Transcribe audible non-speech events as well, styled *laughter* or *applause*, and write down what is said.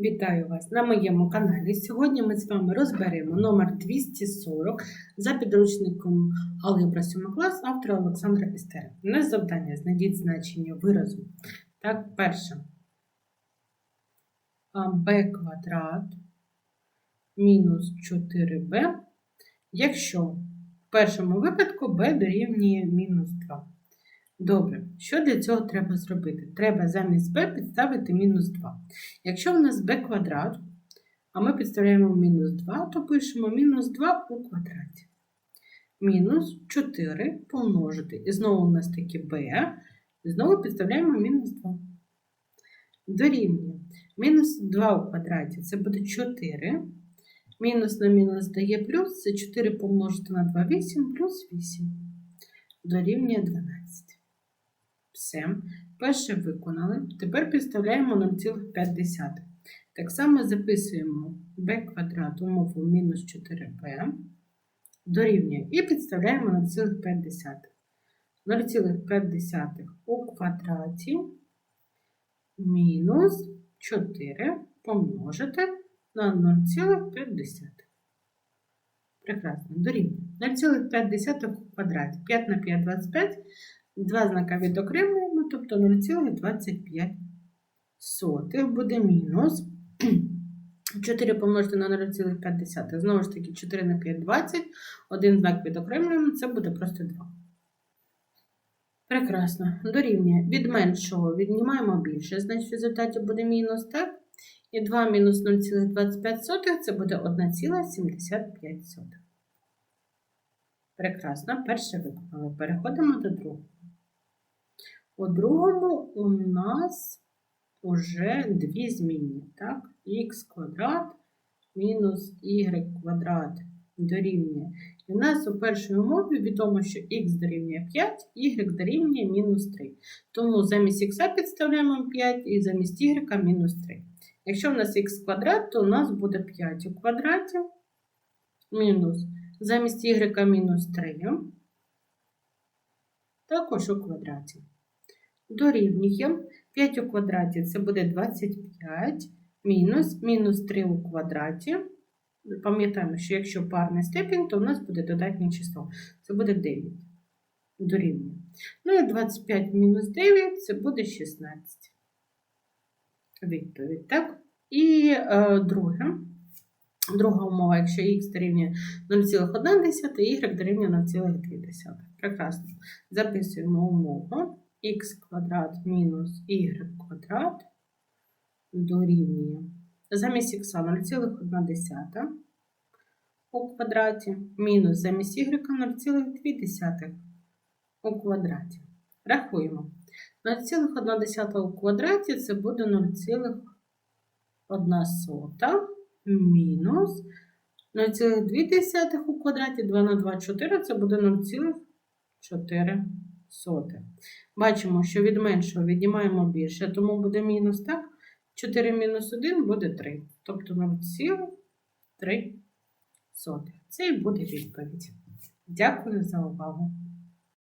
Вітаю вас на моєму каналі. Сьогодні ми з вами розберемо номер 240 за підручником Алгебра 7 клас автора Олександра Істера. У нас завдання знайдіть значення виразу. Так, перше. B квадрат мінус 4b, якщо в першому випадку b дорівнює мінус 2. Добре, що для цього треба зробити? Треба замість b підставити мінус 2. Якщо в нас b квадрат, а ми підставляємо мінус 2, то пишемо мінус 2 у квадраті. Мінус 4 помножити. І знову у нас таки b, і знову підставляємо мінус 2. Дорівнює. Мінус 2 у квадраті це буде 4. Мінус на мінус дає плюс, це 4 помножити на 2, 8, плюс 8. Дорівнює 12. Все. Перше виконали. Тепер підставляємо 0,5. Так само записуємо b квадрат умову мінус 4b дорівнює і підставляємо 0,5. 0,5 у квадраті мінус 4 помножити на 0,5. Прекрасно, дорівнює. 0,5 у квадраті. 5 на 5 – 25. Два знака відокремлюємо, тобто 0,25 буде мінус *clears throat* 4 помножити на 0,5. Знову ж таки, 4 на 5 – 20. Один знак відокремлюємо, це буде просто 2. Прекрасно. Дорівнює. Від меншого віднімаємо більше, значить в результаті буде мінус, так? І 2 мінус 0,25 це буде 1,75. Прекрасно. Перше виконали. Переходимо до другого. У другому у нас уже дві змінні. Так? х квадрат мінус y квадрат дорівнює. І у нас у першій умові відомо, що х дорівнює 5, y дорівнює мінус 3. Тому замість х підставляємо 5 і замість y мінус 3. Якщо у нас х квадрат, то у нас буде 5 у квадраті мінус замість y мінус 3. Також у квадраті. Дорівнює 5 у квадраті це буде 25 мінус мінус 3 у квадраті. Пам'ятаємо, що якщо парний степінь, то у нас буде додатнє число. Це буде 9. Дорівнює. Ну і 25 мінус 9 це буде 16. Відповідь, так? І е, друге. Друга умова, якщо х дорівнює 0,1, y дорівнює 0,2. Прекрасно. Записуємо умову х квадрат мінус y квадрат дорівнює. Замість х 0,1 у квадраті мінус замість y 0,2 у квадраті. Рахуємо. 0,1 у квадраті це буде 0,1 сота мінус 0,2 у квадраті 2 на 2 4 це буде 0,4 соти. Бачимо, що від меншого віднімаємо більше, тому буде мінус, так? 4 мінус 1 буде 3. Тобто 0,3 соти. Це і буде відповідь. Дякую за увагу.